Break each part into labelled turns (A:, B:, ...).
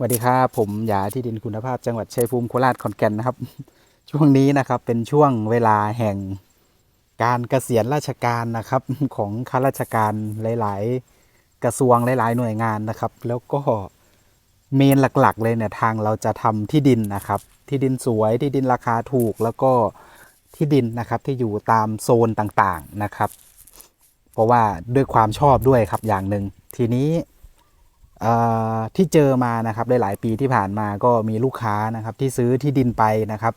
A: สวัสดีครับผมหยาที่ดินคุณภาพจังหวัดชัยภูมิโคราชขอนแก่นนะครับ ช่วงนี้นะครับเป็นช่วงเวลาแห่งการเกษียณราชการนะครับของข้าราชการหลาย ๆ กระทรวงหลาย ๆ หน่วยงานนะครับ แล้วก็เมนหลัก ๆ เลยเนี่ยทางเราจะทำที่ดินนะครับ ที่ดินสวยที่ดินราคาถูกแล้วก็ที่ดินนะครับที่อยู่ตามโซนต่าง ๆ นะครับ เพราะว่าด้วยความชอบด้วยครับอย่างหนึ่งทีนี้ ที่เจอมานะครับหลาย ๆ ปีที่ผ่านมาก็มีลูกค้านะครับที่ซื้อที่ดินไปนะครับ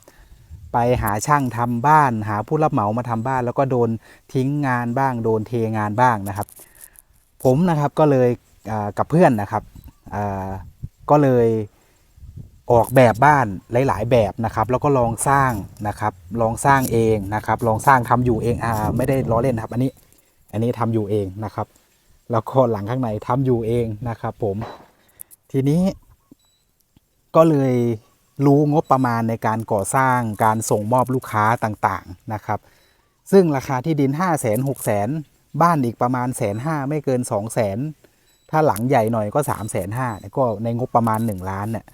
A: ไปหาช่างทำบ้าน หาผู้รับเหมามาทำบ้าน แล้วก็โดนทิ้งงานบ้าง โดนเทงานบ้างนะครับ ผมนะครับก็เลยเกับเพื่อนนะครับก็เลยออกแบบบ้านหลาย ๆ แบบนะครับ แล้วก็ลองสร้างนะครับ ลองสร้างเองนะครับ ลองสร้างทำอยู่เองอ่าไม่ได้ล้อเล่นนะครับ อันนี้อันนี้ทำอยู่เองนะครับ แล้วก็หลังข้างในทำอยู่เองนะครับผมทีนี้ก็เลยรู้งบประมาณในการก่อสร้างการส่งมอบลูกค้าต่างๆนะครับ ซึ่งราคาที่ดิน 5 0 0 0 0 0 6 0 0 0 บ้านอีกประมาณแสนห้าไม่เกิน 2 0 0 0 0 0 ถ้าหลังใหญ่หน่อยก็ 3 5 0 0 0 0ก็ในงบประมาณ 1 ล้านเนี่ย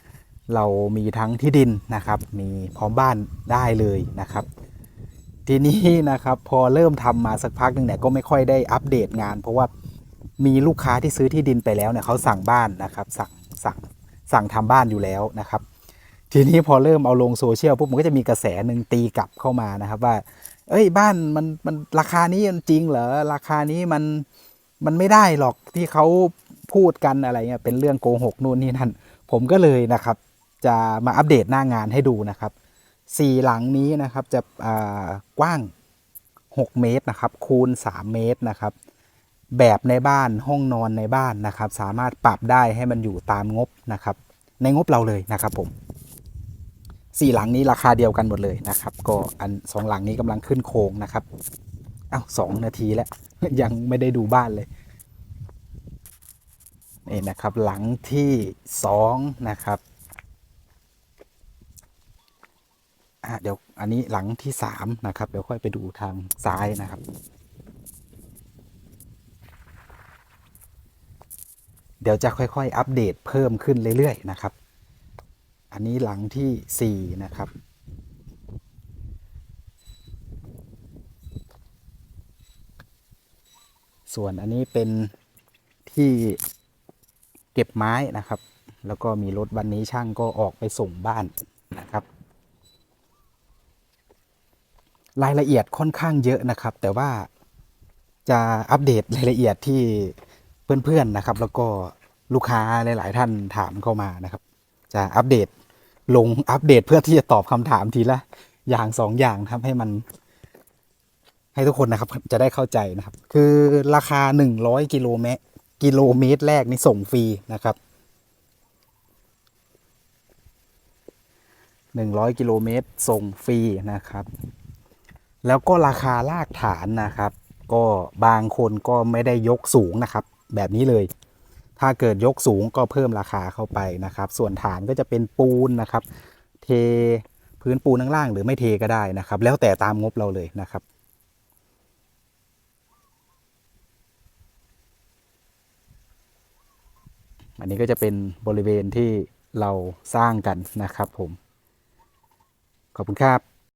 A: เรามีทั้งที่ดินนะครับ มีพร้อมบ้านได้เลยนะครับ ทีนี้นะครับพอเริ่มทำมาสักพักหนึ่งเนี่ยก็ไม่ค่อยได้อัปเดตงาน เพราะว่า มีลูกค้าที่ซื้อที่ดินไปแล้วเนี่ยเขาสั่งบ้านนะครับ สั่งสั่งสั่งทำบ้านอยู่แล้วนะครับ ทีนี้พอเริ่มเอาลงโซเชียลปุ๊บมันก็จะมีกระแสหนึ่งตีกลับเข้ามานะครับว่า เอ้ยบ้านมันมันราคานี้มันจริงเหรอราคานี้มันมันไม่ได้หรอกที่เขาพูดกันอะไรเงี้ยเป็นเรื่องโกหกนู่นนี่นั่นผมก็เลยนะครับ จะมาอัปเดตหน้างานให้ดูนะครับสี่หลังนี้นะครับจะอ่ากว้าง 6 เมตรนะครับคูณ 3 เมตรนะครับ แบบในบ้านห้องนอนในบ้านนะครับ สามารถปรับได้ให้มันอยู่ตามงบนะครับ ในงบเราเลยนะครับผมสี่หลังนี้ราคาเดียวกันหมดเลยนะครับ ก็อันสองหลังนี้กำลังขึ้นโครงนะครับอ้าวสองนาทีแล้ว ยังไม่ได้ดูบ้านเลยนี่นะครับหลังที่สองนะครับอะเดี๋ยวอันนี้หลังที่สามนะครับ เดี๋ยวค่อยไปดูทางซ้ายนะครับ เดี๋ยวจะค่อยๆ อัปเดตเพิ่มขึ้นเรื่อยๆนะครับ อันนี้หลังที่ 4 นะครับ ส่วนอันนี้เป็นที่เก็บไม้นะครับ แล้วก็มีรถวันนี้ช่างก็ออกไปส่งบ้านนะครับ รายละเอียดค่อนข้างเยอะนะครับ แต่ว่าจะอัปเดตรายละเอียดที่ เพื่อนๆนะครับ แล้วก็ลูกค้าหลาย ๆ ท่านถามเข้ามานะครับ จะอัปเดตลงอัปเดตเพื่อที่จะตอบคำถามทีละอย่างสองอย่างนะครับให้มัน ให้ทุกคนนะครับ จะได้เข้าใจนะครับ คือราคา100กิโลเมตรกิโลเมตรแรกนี่ส่งฟรีนะครับ100กิโลเมตรส่งฟรีนะครับ แล้วก็ราคาลากฐานนะครับ ก็บางคนก็ไม่ได้ยกสูงนะครับ แบบนี้เลย ถ้าเกิดยกสูงก็เพิ่มราคาเข้าไปนะครับ ส่วนฐานก็จะเป็นปูนนะครับ เทพื้นปูนข้างล่างหรือไม่เทก็ได้นะครับ แล้วแต่ตามงบเราเลยนะครับอันนี้ก็จะเป็นบริเวณที่เราสร้างกันนะครับผม ขอบคุณครับ